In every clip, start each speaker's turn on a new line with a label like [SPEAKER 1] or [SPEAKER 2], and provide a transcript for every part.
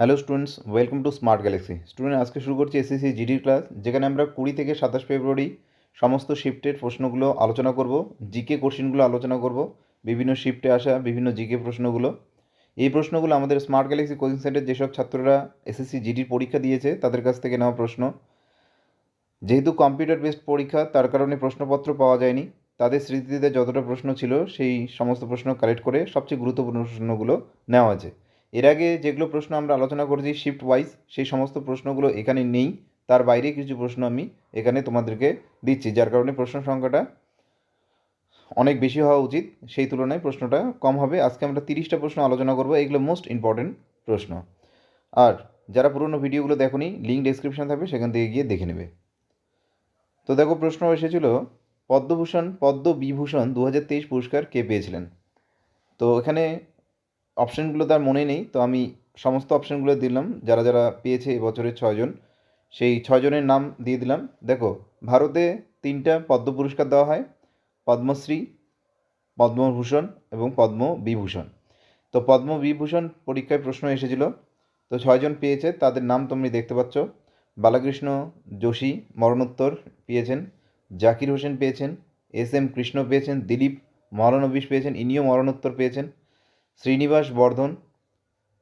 [SPEAKER 1] Hello students, welcome to smart galaxy. Student, আজকে শুরু করছি এসএসসি জিডির ক্লাস, যেখানে আমরা কুড়ি থেকে সাতাশ ফেব্রুয়ারি সমস্ত শিফটের প্রশ্নগুলো আলোচনা করব জিকে কোশ্চেনগুলো আলোচনা করব, বিভিন্ন শিফটে আসা বিভিন্ন জিকে প্রশ্নগুলো। এই প্রশ্নগুলো আমাদের স্মার্ট গ্যালাক্সি কোচিং সেন্টার যেসব ছাত্ররা এসএসসি জিডির পরীক্ষা দিয়েছে, তাদের কাছ থেকে নেওয়া প্রশ্ন। যেহেতু কম্পিউটার বেসড পরীক্ষা, তার কারণে প্রশ্নপত্র পাওয়া যায়নি, তাদের স্মৃতিতে যতটা প্রশ্ন ছিল, সেই সমস্ত প্রশ্ন কালেক্ট করে সবচেয়ে গুরুত্বপূর্ণ প্রশ্নগুলো নেওয়া আছে এর আগে যেগুলো প্রশ্ন আমরা আলোচনা করেছি শিফট ওয়াইজ সেই সমস্ত প্রশ্নগুলো এখানে নেই। তার বাইরে কিছু প্রশ্ন আমি এখানে তোমাদেরকে দিচ্ছি, যার কারণে প্রশ্ন সংখ্যাটা অনেক বেশি হওয়া উচিত। সেই তুলনায় প্রশ্নটা কম হবে। আজকে আমরা তিরিশটা প্রশ্ন আলোচনা করব, এগুলো মোস্ট ইম্পর্টেন্ট প্রশ্ন। আর যারা পুরনো ভিডিওগুলো দেখোনি লিঙ্ক ডেসক্রিপশন থাকবে, সেখান থেকে গিয়ে দেখে নেবে। তো দেখো, প্রশ্ন এসেছিল, পদ্মভূষণ, পদ্মবিভূষণ দু হাজার তেইশ পুরস্কার কে পেয়েছিলেন? তো এখানে অপশানগুলো তার মনে নেই। তো আমি সমস্ত অপশানগুলো দিলাম। যারা যারা পেয়েছে এবছরের ছয়জন সেই ছয়জনের নাম দিয়ে দিলাম। দেখো, ভারতে তিনটা পদ্ম পুরস্কার দেওয়া হয়। পদ্মশ্রী, পদ্মভূষণ এবং পদ্মবিভূষণ। তো পদ্মবিভূষণ পরীক্ষায় প্রশ্ন এসেছিল। তো ছয়জন পেয়েছে। তাদের নাম তুমি দেখতে পাচ্ছ। বালাকৃষ্ণ যোশী মরণোত্তর পেয়েছেন। জাকির হোসেন পেয়েছেন। এস এম কৃষ্ণ পেয়েছেন। দিলীপ মহানবিশ পেয়েছেন। ইনিও মরণোত্তর পেয়েছেন। শ্রীনিবাস বর্ধন,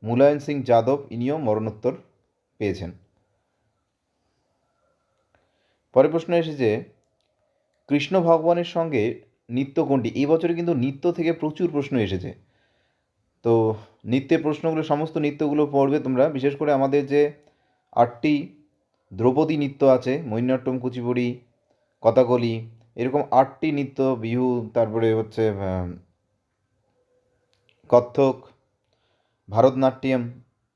[SPEAKER 1] মুলায়ম সিং যাদব ইনিও মরণোত্তর পেয়েছেন। পরের প্রশ্ন এসেছে কৃষ্ণ ভগবানের সঙ্গে নৃত্য কোনটি? এই বছরে কিন্তু নৃত্য থেকে প্রচুর প্রশ্ন এসেছে। তো নৃত্যের প্রশ্নগুলো, সমস্ত নৃত্যগুলো পড়বে তোমরা। বিশেষ করে আমাদের যে আটটি দ্রৌপদী নৃত্য আছে, মৈনাট্যম, কুচিপুড়ি কথাকলি এরকম আটটি নৃত্য, বিহু, তারপরে হচ্ছে কত্থক, ভারতনাট্যম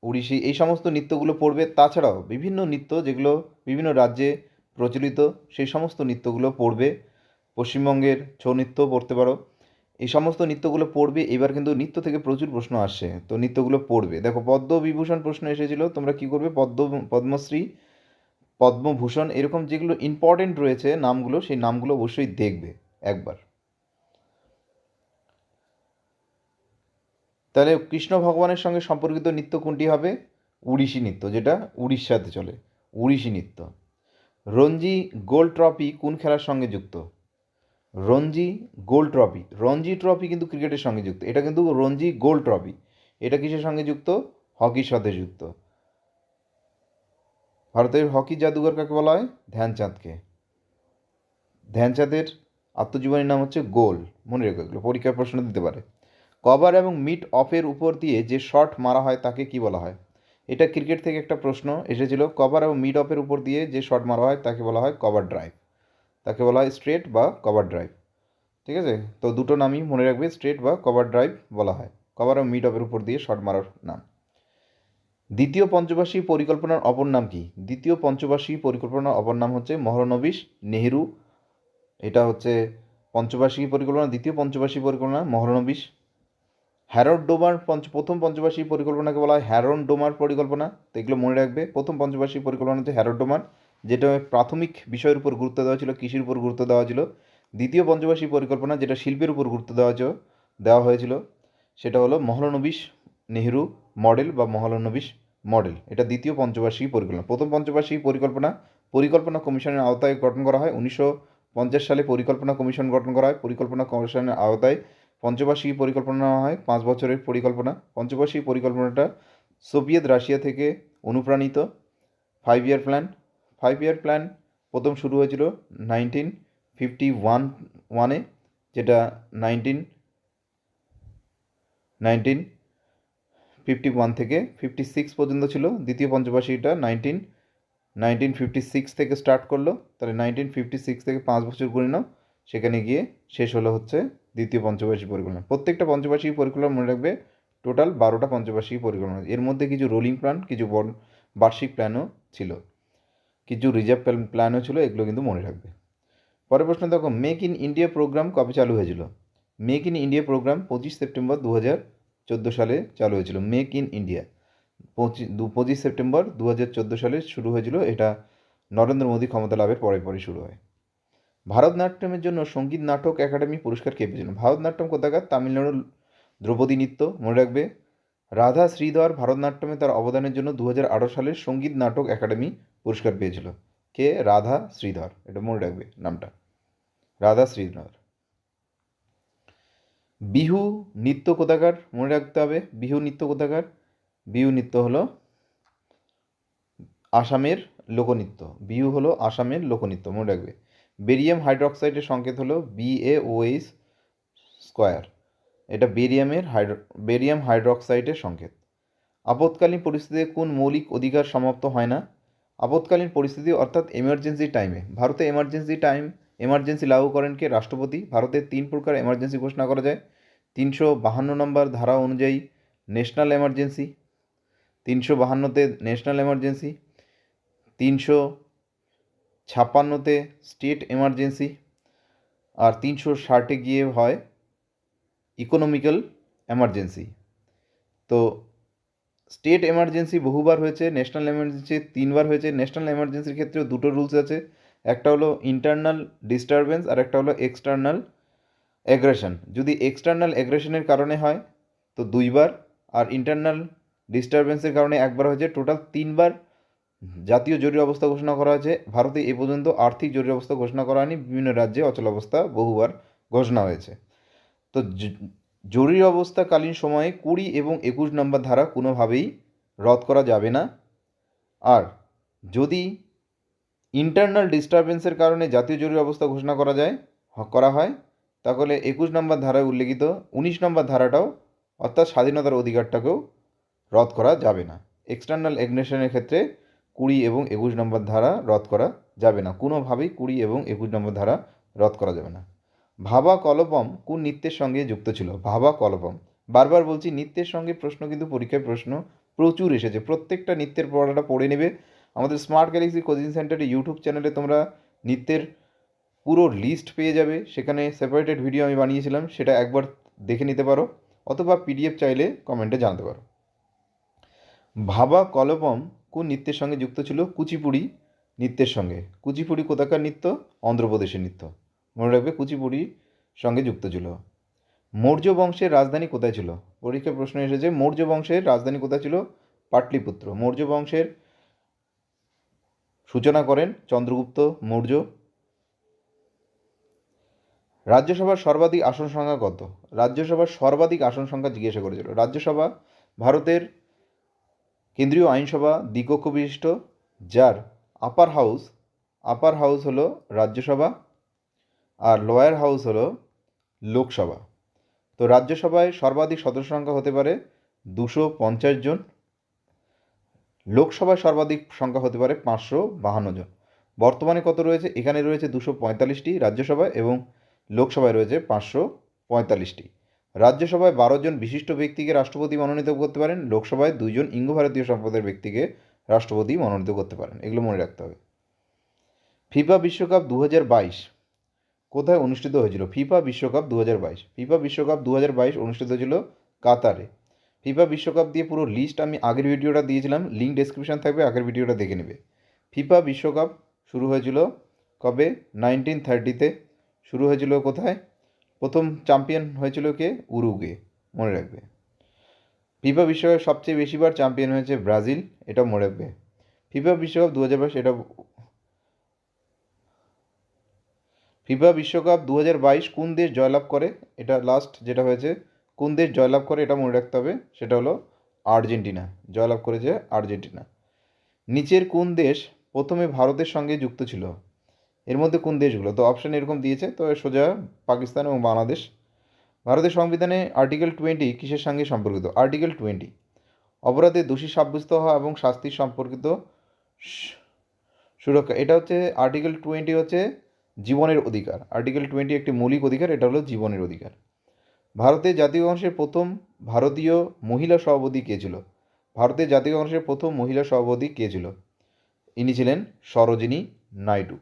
[SPEAKER 1] ওড়িশি এই সমস্ত নৃত্যগুলো পড়বে। তাছাড়াও বিভিন্ন নৃত্য যেগুলো বিভিন্ন রাজ্যে প্রচলিত, সেই সমস্ত নৃত্যগুলো পড়বে। পশ্চিমবঙ্গের ছৌ নৃত্য পড়তে পারো। এই সমস্ত নৃত্যগুলো পড়বে। এবার কিন্তু নৃত্য থেকে প্রচুর প্রশ্ন আসছে তো নৃত্যগুলো পড়বে। দেখো, পদ্মবিভূষণ প্রশ্ন এসেছিল, তোমরা কি করবে? পদ্ম, পদ্মশ্রী, পদ্মভূষণ, এরকম যেগুলো ইম্পর্টেন্ট রয়েছে নামগুলো, সেই নামগুলো অবশ্যই দেখবে একবার। তাহলে কৃষ্ণ ভগবানের সঙ্গে সম্পর্কিত নৃত্য কোনটি হবে? উড়িষি নৃত্য, যেটা উড়িষ্যাতে চলে। উড়িষি নৃত্য। রঞ্জি গোল্ড ট্রফি কোন খেলার সঙ্গে যুক্ত? Ranji gold trophy. Ranji trophy কিন্তু ক্রিকেটের সঙ্গে যুক্ত। এটা কিন্তু রঞ্জি গোল্ড ট্রফি। এটা কিসের সঙ্গে যুক্ত? হকির সাথে যুক্ত। ভারতের হকি জাদুঘর কাকে বলা হয়? ধ্যানচাঁদকে। ধ্যানচাঁদের আত্মজীবনীর নাম হচ্ছে গোল। মনে রেখো পরীক্ষার প্রশ্ন দিতে পারে। কভার এবং মিড অফের উপর দিয়ে যে শট মারা হয় তাকে কি বলা হয়? এটা ক্রিকেট থেকে একটা প্রশ্ন এসেছিল। কভার এবং মিড অফের উপর দিয়ে যে শট মারা হয় তাকে বলা হয় কভার ড্রাইভ। তাকে বলা হয় স্ট্রেট বা কভার ড্রাইভ। ঠিক আছে? তো দুটো নামই মনে রাখবে, স্ট্রেট বা কভার ড্রাইভ বলা হয়। কভার এবং মিড অফের উপর দিয়ে শট মারার নাম। দ্বিতীয় পঞ্চবার্ষিক পরিকল্পনার অপর নাম কি? দ্বিতীয় পঞ্চবার্ষিক পরিকল্পনার অপর নাম হচ্ছে মহরনবিশ নেহেরু। এটা হচ্ছে পঞ্চবার্ষিক পরিকল্পনা। দ্বিতীয় পঞ্চবার্ষিক পরিকল্পনা মহরনবিশ হ্যারড ডোমার পঞ্চ প্রথম পঞ্চবার্ষিক পরিকল্পনাকে বলা হয় হ্যারন ডোমার পরিকল্পনা। তো এগুলো মনে রাখবে, প্রথম পঞ্চবার্ষিক পরিকল্পনা হচ্ছে হ্যারড ডোমার, যেটা প্রাথমিক বিষয়ের উপর গুরুত্ব দেওয়া ছিল, কৃষির উপর গুরুত্ব দেওয়া ছিল। দ্বিতীয় পঞ্চবার্ষিক পরিকল্পনা, যেটা শিল্পের উপর গুরুত্ব দেওয়া দেওয়া হয়েছিল, সেটা হলো মহলানবিশ নেহরু মডেল বা মহলানবিশ মডেল। এটা দ্বিতীয় পঞ্চবার্ষিক পরিকল্পনা। প্রথম পঞ্চবার্ষিক পরিকল্পনা পরিকল্পনা কমিশনের আওতায় গঠন করা হয়। উনিশশো পঞ্চাশ সালে পরিকল্পনা কমিশন গঠন করা হয়। পরিকল্পনা কমিশনের আওতায় পঞ্চবার্ষিক পরিকল্পনা নেওয়া হয়, পাঁচ বছরের পরিকল্পনা। পঞ্চবার্ষিক পরিকল্পনাটা সোভিয়েত রাশিয়া থেকে অনুপ্রাণিত। Five year plan five year plan প্রথম শুরু হয়েছিল নাইনটিন ফিফটি ওয়ান ওয়ানে যেটা নাইনটিন নাইনটিন ফিফটি ওয়ান থেকে ফিফটি সিক্স পর্যন্ত ছিল। দ্বিতীয় পঞ্চবার্ষিকটা নাইনটিন নাইনটিন ফিফটি সিক্স থেকে স্টার্ট করল। তাহলে নাইনটিন ফিফটি সিক্স থেকে পাঁচ বছর নাও। সেখানে গিয়ে শেষ হলো হচ্ছে দ্বিতীয় পঞ্চবার্ষিক পরিকল্পনা। প্রত্যেকটা পঞ্চবার্ষিক পরিকল্পনা মনে রাখবে, টোটাল বারোটা পঞ্চবার্ষিক পরিকল্পনা। এর মধ্যে কিছু রোলিং প্ল্যান, কিছু বার্ষিক প্ল্যানও ছিল। কিছু রিজার্ভ প্ল্যানও ছিল, এগুলো কিন্তু মনে রাখবে। পরের প্রশ্ন দেখো, মেক ইন ইন্ডিয়া প্রোগ্রাম কবে চালু হয়েছিল? মেক ইন ইন্ডিয়া প্রোগ্রাম পঁচিশ সেপ্টেম্বর দু হাজার চোদ্দ সালে চালু হয়েছিল। মেক ইন ইন্ডিয়া পঁচিশ, দু, পঁচিশ সেপ্টেম্বর দু হাজার চোদ্দ সালে শুরু হয়েছিল। এটা নরেন্দ্র মোদী ক্ষমতা লাভের পরে পরে শুরু হয়। ভারতনাট্যমের জন্য সংগীত নাটক একাডেমি পুরস্কার কে পেয়েছিলেন ভারতনাট্যম কোথাকার? তামিলনাড়ুর দ্রৌপদী নৃত্য, মনে রাখবে? রাধা শ্রীধর ভারতনাট্যমে তার অবদানের জন্য দু হাজার আঠারো সালের সংগীত নাটক একাডেমি পুরস্কার পেয়েছিল। কে? রাধা শ্রীধর। এটা মনে রাখবে নামটা। রাধা শ্রীধর। বিহু নৃত্য কোথাকার? মনে রাখতে হবে। বিহু নৃত্য কোথাকার? বিহু নৃত্য হলো আসামের লোকনৃত্য। বিহু হলো আসামের লোকনৃত্য। মনে রাখবে। বেরিয়াম হাইড্রক্সাইডের সংকেত হলো বিএওএইচ স্কোয়ার। এটা বেরিয়ামের হাইড্রো বেরিয়াম হাইড্রক্সাইডের সংকেত। আপৎকালীন পরিস্থিতিতে কোন মৌলিক অধিকার সমাপ্ত হয় না? আপৎকালীন পরিস্থিতি অর্থাৎ এমার্জেন্সি টাইমে ভারতে এমার্জেন্সি টাইম এমার্জেন্সি লাগু করেন কে? রাষ্ট্রপতি। ভারতে তিন প্রকার এমার্জেন্সি ঘোষণা করা যায়। তিনশো বাহান্ন নম্বর ধারা অনুযায়ী ন্যাশনাল এমার্জেন্সি তিনশো বাহান্নতে ন্যাশনাল এমার্জেন্সি তিনশো ছাপ্পান্নতে স্টেট এমার্জেন্সি আর তিনশো ষাটে গিয়ে হয় ইকোনমিক্যাল এমার্জেন্সি। তো স্টেট এমার্জেন্সি বহুবার হয়েছে, ন্যাশনাল এমার্জেন্সি তিনবার হয়েছে। ন্যাশনাল এমার্জেন্সির ক্ষেত্রেও দুটো রুলস আছে, একটা হলো ইন্টারনাল ডিস্টারবেন্স আর একটা হলো এক্সটার্নাল অ্যাগ্রেশন। যদি এক্সটার্নাল অ্যাগ্রেশনের কারণে হয়, তো দুইবার, আর ইন্টারনাল ডিস্টারবেন্সের কারণে একবার হয়েছে। টোটাল তিনবার জাতীয় জরুরি অবস্থা ঘোষণা করা হয়েছে। ভারতে এ পর্যন্ত আর্থিক জরুরি অবস্থা ঘোষণা করা হয়নি। বিভিন্ন রাজ্যে অচল অবস্থা বহুবার ঘোষণা হয়েছে। তো জরুরি অবস্থাকালীন সময়ে কুড়ি এবং একুশ নম্বর ধারা কোনোভাবেই রদ করা যাবে না। আর যদি ইন্টারনাল ডিস্টারবেন্সের কারণে জাতীয় জরুরি অবস্থা ঘোষণা করা যায় করা হয়, তাহলে একুশ নম্বর ধারায় উল্লেখিত উনিশ নম্বর ধারাটাও অর্থাৎ স্বাধীনতার অধিকারটাকেও রদ করা যাবে না। এক্সটার্নাল এগনেশনের ক্ষেত্রে কুড়ি এবং একুশ নম্বর ধারা রদ করা যাবে না। কোনোভাবেই কুড়ি এবং একুশ নম্বর ধারা রদ করা যাবে না। ভাবা কলপম কোন নৃত্যের সঙ্গে যুক্ত ছিল? ভাবা কলপম। বারবার বলছি, নৃত্যের সঙ্গে প্রশ্ন কিন্তু পরীক্ষায় প্রশ্ন প্রচুর এসেছে। প্রত্যেকটা নৃত্যের পড়াটা পড়ে নেবে। আমাদের স্মার্ট গ্যালাক্সি কোচিং সেন্টারের ইউটিউব চ্যানেলে তোমরা নৃত্যের পুরো লিস্ট পেয়ে যাবে। সেখানে সেপারেটেড ভিডিও আমি বানিয়েছিলাম, সেটা একবার দেখে নিতে পারো অথবা পিডিএফ চাইলে কমেন্টে জানতে পারো। ভাবা কলপম কোন নৃত্যের সঙ্গে যুক্ত ছিল? কুচিপুড়ি নৃত্যের সঙ্গে। কুচিপুড়ি কোথাকার নৃত্য? অন্ধ্রপ্রদেশের নৃত্য। মনে রাখবে কুচিপুড়ি সঙ্গে যুক্ত ছিল। মৌর্য বংশের রাজধানী কোথায় ছিল? পরীক্ষায় প্রশ্ন এসেছে, মৌর্য বংশের রাজধানী কোথায় ছিল? পাটলিপুত্র। মৌর্য বংশের সূচনা করেন চন্দ্রগুপ্ত মৌর্য। রাজ্যসভার সর্বাধিক আসন সংখ্যা কত? রাজ্যসভার সর্বাধিক আসন সংখ্যা জিজ্ঞাসা করেছিল। রাজ্যসভা ভারতের কেন্দ্রীয় আইনসভা দ্বিকক্ষ বিশিষ্ট যার আপার হাউস আপার হাউস হলো রাজ্যসভা আর লোয়ার হাউস হলো লোকসভা। তো রাজ্যসভায় সর্বাধিক সদস্য সংখ্যা হতে পারে দুশো পঞ্চাশ জন। লোকসভায় সর্বাধিক সংখ্যা হতে পারে পাঁচশো বাহান্ন জন। বর্তমানে কত রয়েছে? এখানে রয়েছে দুশো পঁয়তাল্লিশটি রাজ্যসভায় এবং লোকসভায় রয়েছে পাঁচশো পঁয়তাল্লিশটি। রাজ্যসভায় বারো জন বিশিষ্ট ব্যক্তিকে রাষ্ট্রপতি মনোনীত করতে পারেন, লোকসভায় দুইজন ইঙ্গ ভারতীয় সম্প্রদায়ের ব্যক্তিকে রাষ্ট্রপতি মনোনীত করতে পারেন। এগুলো মনে রাখতে হবে। ফিফা বিশ্বকাপ দু বাইশ কোথায় অনুষ্ঠিত হয়েছিল? ফিফা বিশ্বকাপ দু বাইশ। ফিফা বিশ্বকাপ দু বাইশ অনুষ্ঠিত হয়েছিল কাতারে। ফিফা বিশ্বকাপ দিয়ে পুরো লিস্ট আমি আগের ভিডিওটা দিয়েছিলাম, লিঙ্ক ডেসক্রিপশন থাকবে, আগের ভিডিওটা দেখে নেবে। ফিফা বিশ্বকাপ শুরু হয়েছিল কবে? নাইনটিন থার্টিতে শুরু হয়েছিল কোথায়? প্রথম চ্যাম্পিয়ন হয়েছিল কে? উরুগে মনে রাখবে। ফিফা বিশ্বকাপ সবচেয়ে বেশিবার চ্যাম্পিয়ন হয়েছে ব্রাজিল এটা মনে রাখবে। ফিফা বিশ্বকাপ দু হাজার বাইশ এটা ফিফা বিশ্বকাপ দু হাজার বাইশ কোন দেশ জয়লাভ করে? এটা লাস্ট যেটা হয়েছে, কোন দেশ জয়লাভ করে এটা মনে রাখতে হবে, সেটা হলো আর্জেন্টিনা। জয়লাভ করেছে আর্জেন্টিনা। নিচের কোন দেশ প্রথমে ভারতের সঙ্গে যুক্ত ছিল? এর মধ্যে কোন দেশগুলো? তো অপশান এরকম দিয়েছে, তো সোজা পাকিস্তান এবং বাংলাদেশ। ভারতের সংবিধানে আর্টিকেল টোয়েন্টি কিসের সঙ্গে সম্পর্কিত? আর্টিকেল টোয়েন্টি অপরাধে দোষী সাব্যস্ত হওয়া এবং শাস্তি সম্পর্কিত সুরক্ষা, এটা হচ্ছে আর্টিকেল টোয়েন্টি হচ্ছে জীবনের অধিকার। আর্টিকেল টোয়েন্টি একটি মৌলিক অধিকার, এটা হলো জীবনের অধিকার। ভারতের জাতীয় কংগ্রেসের প্রথম ভারতীয় মহিলা সভাপতি কে ছিল? ভারতের জাতীয় কংগ্রেসের প্রথম মহিলা সভাপতি কে ছিল? ইনি ছিলেন সরোজিনী নাইডু।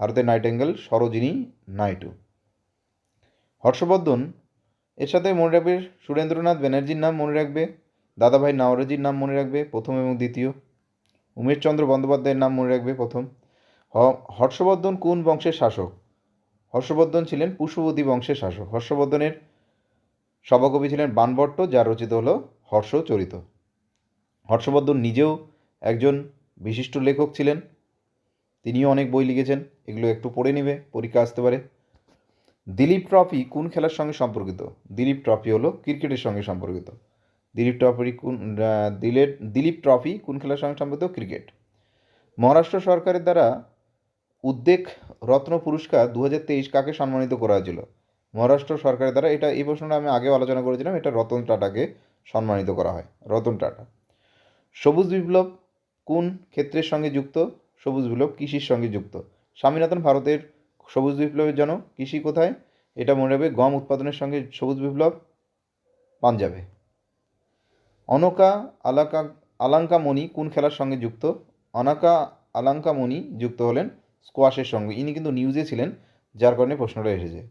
[SPEAKER 1] ভারতের নাইটেঙ্গেল সরোজিনী, নাইটু। হর্ষবর্ধন, এর সাথে মনে রাখবে সুরেন্দ্রনাথ ব্যানার্জির নাম মনে রাখবে, দাদাভাই নাওরজির নাম মনে রাখবে, প্রথম এবং দ্বিতীয়। উমেশচন্দ্র বন্দ্যোপাধ্যায়ের নাম মনে রাখবে, প্রথম। হর্ষবর্ধন কোন বংশের শাসক? হর্ষবর্ধন ছিলেন পুষ্পবতী বংশের শাসক। হর্ষবর্ধনের সভাকবি ছিলেন বানভট্ট যার রচিত হলো হর্ষচরিত। হর্ষবর্ধন নিজেও একজন বিশিষ্ট লেখক ছিলেন। তিনিও অনেক বই লিখেছেন, এগুলো একটু পড়ে নেবে, পরীক্ষা আসতে পারে। দিলীপ ট্রফি কোন খেলার সঙ্গে সম্পর্কিত? দিলীপ ট্রফি হলো ক্রিকেটের সঙ্গে সম্পর্কিত। দিলীপ ট্রফি কোন দিলের, দিলীপ ট্রফি কোন খেলার সঙ্গে সম্পর্কিত? ক্রিকেট। মহারাষ্ট্র সরকারের দ্বারা উদ্বেগ রত্ন পুরস্কার দু হাজার তেইশ কাকে সম্মানিত করা হয়েছিল? মহারাষ্ট্র সরকারের দ্বারা এটা, এই প্রশ্নটা আমি আগেও আলোচনা করেছিলাম, এটা রতন টাটাকে সম্মানিত করা হয়, রতন টাটা। সবুজ বিপ্লব কোন ক্ষেত্রের সঙ্গে যুক্ত? সবুজ বিপ্লব কৃষির সঙ্গে যুক্ত। স্বামীনাথন ভারতের সবুজ বিপ্লবের জন্য কৃষি কোথায়? এটা মনে রাখবে, গম উৎপাদনের সঙ্গে সবুজ বিপ্লব পাঞ্জাবে। অনকা আলাকা আলাঙ্কামণি কোন খেলার সঙ্গে যুক্ত? অনাকা আলাঙ্কামণি যুক্ত হলেন স্কোয়াশের সঙ্গে। ইনি কিন্তু নিউজে ছিলেন, যার কারণে প্রশ্নটা এসেছে।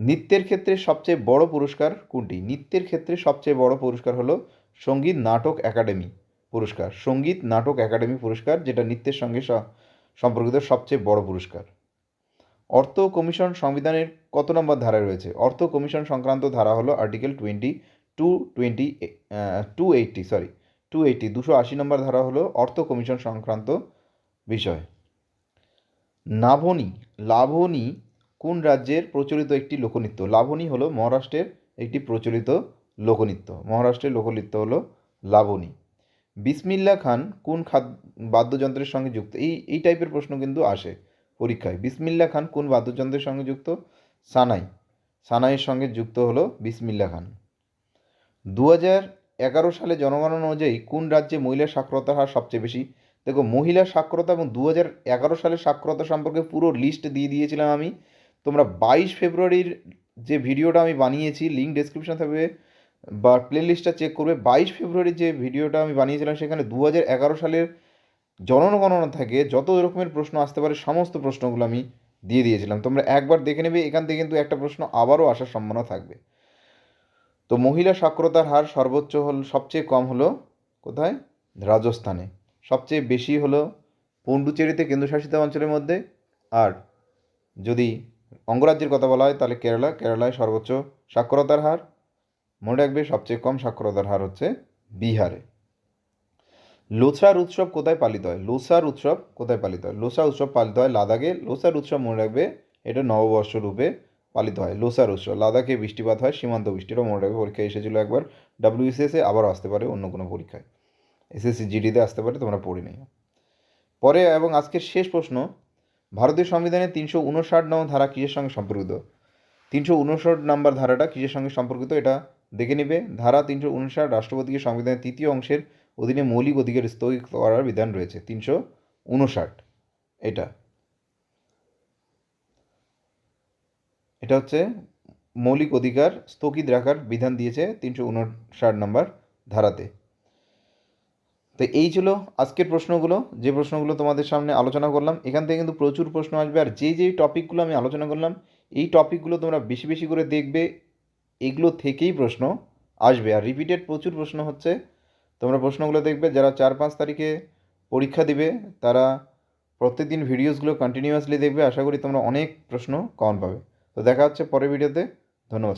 [SPEAKER 1] নৃত্যের ক্ষেত্রে সবচেয়ে বড় পুরস্কার কোনটি? নৃত্যের ক্ষেত্রে সবচেয়ে বড় পুরস্কার হলো সংগীত নাটক একাডেমি। পুরস্কার। সংগীত, নাটক, একাডেমি পুরস্কার, যেটা নৃত্যের সঙ্গে সম্পর্কিত সবচেয়ে বড় পুরস্কার। অর্থ কমিশন সংবিধানের কত নম্বর ধারায় রয়েছে? অর্থ কমিশন সংক্রান্ত ধারা হলো article twenty two twenty two eighty sorry two eighty, দুশো আশি নম্বর ধারা হলো অর্থ কমিশন সংক্রান্ত বিষয়। নাভনি লাভনি কোন রাজ্যের প্রচলিত একটি লোকনৃত্য? লাভনি হলো মহারাষ্ট্রের একটি প্রচলিত লোকনৃত্য। মহারাষ্ট্রের লোকনৃত্য হলো লাবণী বিসমিল্লা খান কোন বাদ্যযন্ত্রের সঙ্গে যুক্ত? এই এই টাইপের প্রশ্ন কিন্তু আসে পরীক্ষায়। বিসমিল্লা খান কোন বাদ্যযন্ত্রের সঙ্গে যুক্ত? সানাই। সানাইয়ের সঙ্গে যুক্ত হলো বিসমিল্লা খান। দু হাজার এগারো সালে জনগণনা অনুযায়ী কোন রাজ্যে মহিলা সাক্ষরতার হার সবচেয়ে বেশি? দেখো, মহিলা সাক্ষরতা এবং দু হাজার এগারো সালের সাক্ষরতা সম্পর্কে পুরো লিস্ট দিয়ে দিয়েছিলাম আমি। তোমরা বাইশ ফেব্রুয়ারির যে ভিডিওটা আমি বানিয়েছি লিঙ্ক ডেসক্রিপশন থাকবে। বা প্লে লিস্টটা চেক করবে। বাইশ ফেব্রুয়ারি যে ভিডিওটা আমি বানিয়েছিলাম, সেখানে দু হাজার এগারো সালের জনগণনা থেকে, যত রকমের প্রশ্ন আসতে পারে, সমস্ত প্রশ্নগুলো আমি দিয়ে দিয়েছিলাম। তোমরা একবার দেখে নেবে, এখান থেকে কিন্তু একটা প্রশ্ন আবারও আসার সম্ভাবনা থাকবে। তো মহিলা সাক্ষরতার হার সর্বোচ্চ হল, সবচেয়ে কম হলো কোথায়? রাজস্থানে। সবচেয়ে বেশি হলো পন্ডুচেরিতে কেন্দ্রশাসিত অঞ্চলের মধ্যে। আর যদি অঙ্গরাজ্যের কথা বলা হয়, তাহলে কেরালা। কেরালায় সর্বোচ্চ সাক্ষরতার হার মনে রাখবে সবচেয়ে কম সাক্ষরতার হার হচ্ছে বিহারে। লোসার উৎসব কোথায় পালিত হয়? লোসার উৎসব কোথায় পালিত হয়? লোসা উৎসব পালিত হয় লাদাখে। লোসার উৎসব মনে রাখবে এটা নববর্ষ রূপে পালিত হয়। লোসার উৎসব, লাদাখে বৃষ্টিপাত হয়, সীমান্ত বৃষ্টিরও মনে রাখবে পরীক্ষায় এসেছিল একবার। ডাব্লিউসিএসে আবারও আসতে পারে অন্য কোনো পরীক্ষায়। এসএসসি জিডিতে আসতে পারে, তোমরা পড়ে নিও। পরে এবং আজকের শেষ প্রশ্ন, ভারতীয় সংবিধানের তিনশো উনষাট নং ধারা কিসের সঙ্গে সম্পর্কিত? তিনশো উনষাট নাম্বার ধারাটা কিসের সঙ্গে সম্পর্কিত এটা দেখে নেবে। ধারা তিনশো উনষাট, রাষ্ট্রপতিকে সংবিধানের তৃতীয় অংশের অধীনে মৌলিক অধিকার স্থগিত করার বিধান রয়েছে। তিনশো উনষাট, এটা। এটা হচ্ছে মৌলিক অধিকার স্থগিত রাখার বিধান দিয়েছে তিনশো উনষাট নম্বর ধারাতে। তো এই ছিল আজকের প্রশ্নগুলো। যে প্রশ্নগুলো তোমাদের সামনে আলোচনা করলাম, এখান থেকে কিন্তু প্রচুর প্রশ্ন আসবে। আর যেই যেই টপিকগুলো আমি আলোচনা করলাম এই টপিকগুলো তোমরা বেশি বেশি করে দেখবে, এগুলো থেকেই প্রশ্ন আসবে। আর রিপিটেড প্রচুর প্রশ্ন হচ্ছে। তোমরা প্রশ্নগুলো দেখবে, যারা চার পাঁচ তারিখে পরীক্ষা দিবে, তারা প্রত্যেকদিন ভিডিওসগুলো কন্টিনিউয়াসলি দেখবে। আশা করি তোমরা অনেক প্রশ্ন কমন পাবে। তো দেখা হচ্ছে পরের ভিডিওতে ধন্যবাদ।